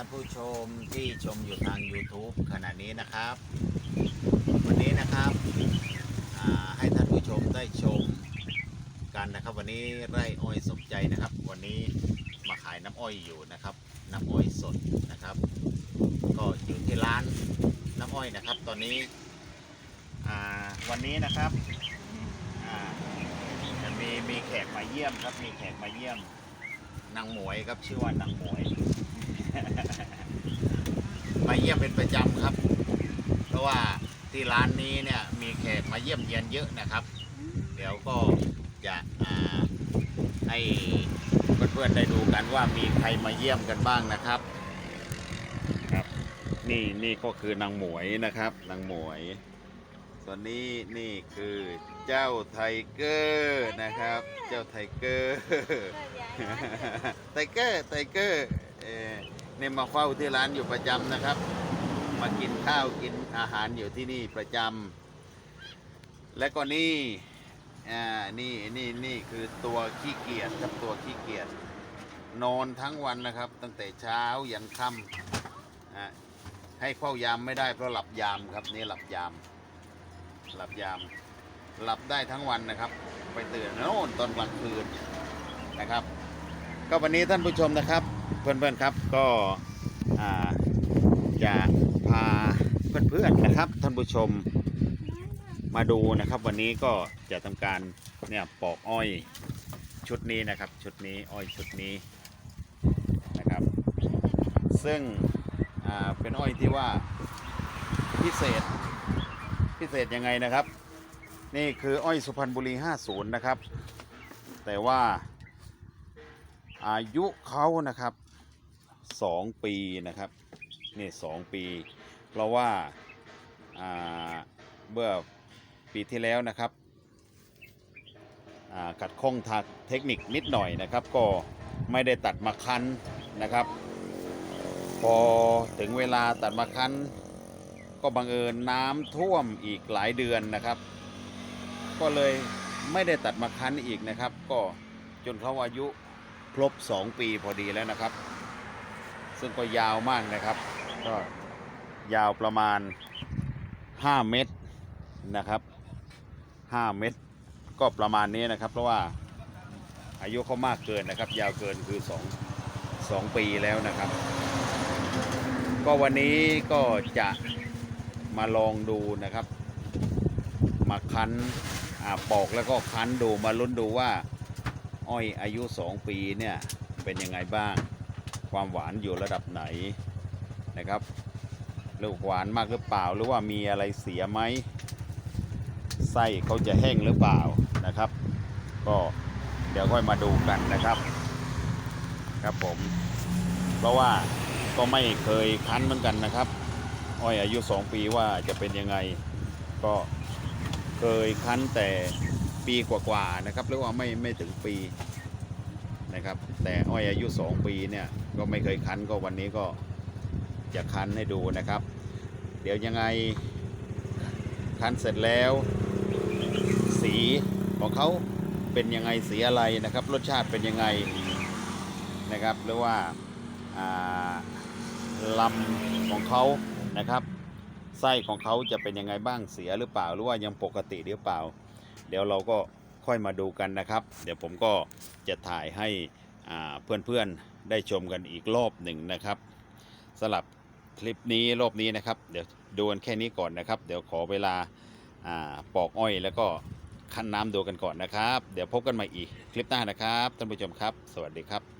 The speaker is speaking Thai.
านผู้ชมที่ชมอยู่ทาง YouTube ขณะนี้นะครับ วันนี้นะครับให้ท่านผู้ชมได้ชมกันนะครับ วันนี้ไร่อ้อยสมใจนะครับ วันนี้มาขายน้ำอ้อยอยู่นะครับ น้ำอ้อยสดนะครับ ก็อยู่ที่ร้านน้ำอ้อยนะครับ ตอนนี้วันนี้นะครับจะมีมีแขกมาเยี่ยมครับมีแขกมาเยี่ยมนางหมวยครับชื่อว่านางหมวย มาเยี่ยมเป็นประจำครับ เพราะว่าที่ร้านนี้เนี่ยมีแขกมาเยี่ยมเยียนเยอะนะครับ เดี๋ยวก็จะอ่าให้เพื่อนๆได้ดูกันว่ามีใครมาเยี่ยมกันบ้างนะครับครับ นี่นี่ก็คือนางหมวยนะครับนางหมวย ส่วนนี้นี่คือเจ้าไทเกอร์นะครับ เจ้าไทเกอร์ไทเกอร์ไทเกอร์เออเนี่ยมาเฝ้าที่ร้านอยู่ประจำนะครับ มากินข้าวกินอาหารอยู่ที่นี่ประจำและก็นี่อ่านี่นี่นี่คือตัวขี้เกียจครับตัวขี้เกียจนอนทั้งวันนะครับ ตั้งแต่เช้ายันค่ำอะให้เฝ้ายามไม่ได้เพราะหลับยามครับนี่หลับยาม หลับยาม หลับได้ทั้งวันนะครับ ไปตื่นโน่นตอนกลางคืนนะครับ ก็วันนี้ท่านผู้ชมนะครับ เพื่อนๆครับก็อ่าจะ พาเพื่อนๆนะครับท่านผู้ชมมาดูนะครับวันนี้ก็จะทำการเนี่ยปอกอ้อยชุดนี้นะครับชุดนี้อ้อยชุดนี้นะครับ ซึ่งอ่าเป็นอ้อยที่ว่าพิเศษพิเศษยังไงนะครับ นี่คืออ้อยสุพรรณบุรี 50 นะครับ แต่ว่าอายุเขานะครับ 2 ปีนะครับนี่2ปี เพราะว่าเมื่อปีที่แล้วนะครับขัดข้องทางเทคนิคนิดหน่อยนะครับ ก็ไม่ได้ตัดมาคั้นนะครับ พอถึงเวลาตัดมาคั้น ก็บังเอิญน้ำท่วมอีกหลายเดือนนะครับ ก็เลยไม่ได้ตัดมาคั้นอีกนะครับ ก็จนเขาอายุครบ 2 ปีพอดีแล้วนะครับ ซึ่งก็ยาวมากนะครับก็ ยาวประมาณ 5 เมตรนะครับ 5 เมตร ก็ประมาณนี้นะครับ เพราะว่าอายุเขามากเกินนะครับ ยาวเกินคือ 2 2 ปีแล้วนะครับ ก็วันนี้ก็จะมาลองดูนะครับ มาคั้นอปอกแล้วก็คั้นดูมาลุ้นดูว่า อ้อยอายุ 2 ปีเนี่ยเป็นยังไงบ้าง ความหวานอยู่ระดับไหนนะครับ ลูกหวานมากหรือเปล่า หรือว่ามีอะไรเสียไหมไส้เขาจะแห้งหรือเปล่านะครับ ก็เดี๋ยวค่อยมาดูกันนะครับ ครับผม เพราะว่าก็ไม่เคยคั้นเหมือนกันนะครับ อ้อยอายุ 2 ปีว่าจะเป็นยังไง ก็เคยคั้นแต่ปีกว่าๆนะครับหรือว่าไม่ไม่ถึงปีนะครับ แต่อ้อยอายุ 2 ปีเนี่ยก็ไม่เคยคั้นก็วันนี้ก็ จะคันให้ดูนะครับ เดี๋ยวยังไงคันเสร็จแล้ว สีของเขาเป็นยังไงสีอะไรนะครับ รสชาติเป็นยังไงนะครับหรือว่าาลำของเขานะครับไส้ของเขาจะเป็นยังไงบ้างเสียหรือเปล่าหรือว่ายังปกติหรือเปล่า เดี๋ยวเราก็ค่อยมาดูกันนะครับ เดี๋ยวผมก็จะถ่ายให้เพื่อนๆได้ชมกันอีกรอบหนึ่งนะครับสำหรับ คลิปนี้รอบนี้นะครับ เดี๋ยวดูกันแค่นี้ก่อนนะครับ เดี๋ยวขอเวลาปอกอ้อยแล้วก็คั้นน้ำดูกันก่อนนะครับ เดี๋ยวพบกันใหม่อีกคลิปหน้านะครับท่านผู้ชมครับ สวัสดีครับ